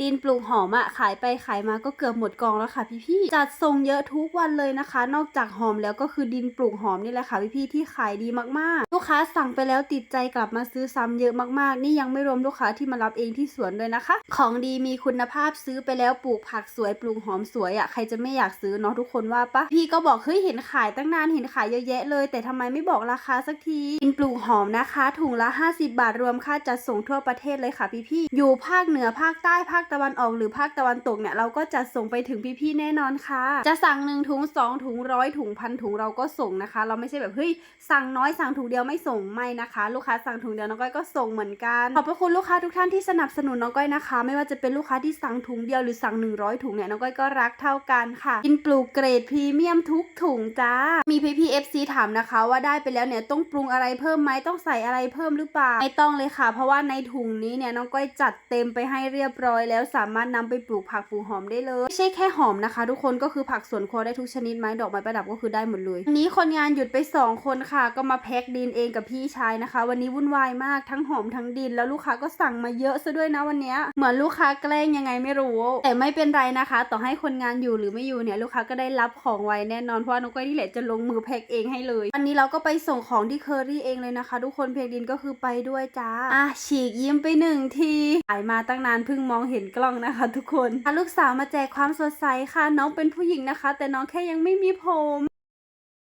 ดินปลูกหอมอะขายไปขายมาก็เกือบหมดกองแล้วค่ะพี่ๆจัดส่งเยอะทุกวันเลยนะคะ นอกจากหอมแล้วก็คือดินปลูกหอมนี่แหละค่ะพี่ๆที่ขายดีมากๆ ลูกค้าสั่งไปแล้วติดใจกลับมาซื้อซ้ำเยอะมากๆ นี่ยังไม่รวมลูกค้าที่มารับเองที่สวนด้วยนะคะ ของดีมีคุณภาพซื้อไปแล้วปลูกผักสวยปลูกหอมสวยอะใครจะไม่อยากซื้อเนาะทุกคนว่าปะพี่ก็บอกเฮ้ยเห็นขายตั้งนานเห็นขายเยอะแยะเลย แต่ทำไมไม่บอกราคาสักทีดินปลูกหอมนะคะ ถุงละ 50 บาทรวมค่าจัดส่งทั่วประเทศเลยค่ะพี่ๆอยู่ภาคเหนือภาคใต้ภาคตะวันออกหรือภาคตะวันตกเนี่ยเราก็จัดส่งไปถึงพี่ๆแน่นอนค่ะ จะสั่งหนึ่งถุงสองถุงร้อยถุงพันถุงเราก็ส่งนะคะ เราไม่ใช่แบบเฮ้ยสั่งน้อยสั่งถุงเดียวไม่ส่งไม่นะคะ ลูกค้าสั่งถุงเดียวน้องก้อยก็ส่งเหมือนกันขอบพระคุณลูกค้าทุกท่านที่สนับสนุนน้องก้อยนะคะ ไม่ว่าจะเป็นลูกค้าที่สั่งถุงเดียวหรือสั่ง 100 ถุงเนี่ยน้องก้อยก็รักเท่ากันค่ะกินปลูกเกรดพรีเมียมทุกถุงจ้ามีพี่พีเอฟซีถามนะคะว่าได้ไปแล้วเนี่ยต้องปรุงอะไรเพิ่มไหมต้องใส่อะไรเพิ่มหรือเปล่าไม่ต้องเลยค่ะ เพราะว่าในถุงนี้เนี่ยน้องก้อยจัดเต็มไปให้เรียบร้อยแล้วสามารถนำไปปลูกผักปลูกหอมได้เลยไม่ใช่แค่หอมนะคะ ทุกคนก็คือผักสวนครัวได้ทุกชนิดไม้ดอกไม้ประดับก็คือได้หมดเลยนี้คนงานหยุดไปสองคนค่ะ ก็มาแพ็คดินเองกับพี่ชายนะคะ วันนี้วุ่นวายมากทั้งหอมทั้งดิน แล้วลูกค้าก็สั่งมาเยอะซะด้วยนะวันนี้เหมือนลูกค้าแกล้งยังไงไม่รู้ แต่ไม่เป็นไรนะคะ ต่อให้คนงานอยู่หรือไม่อยู่เนี่ยลูกค้าก็ได้รับของไวแน่นอนเพราะน้องก้อยนี่แหละจะลงมือแพ็คเองให้เลยวันนี้เราก็ไปส่งของที่เคอรี่เองเลยนะคะ ทุกคนเพกดินก็คือไปด้วยจ้าอะฉีกยิ้มไปหนึ่งทีขายมาตั้งนานเพิ่งมองเห็นกล้องนะคะ ทุกคนพาลูกสาวมาแจกความสดใสค่ะ น้องเป็นผู้หญิงนะคะ แต่น้องแค่ยังไม่มีผม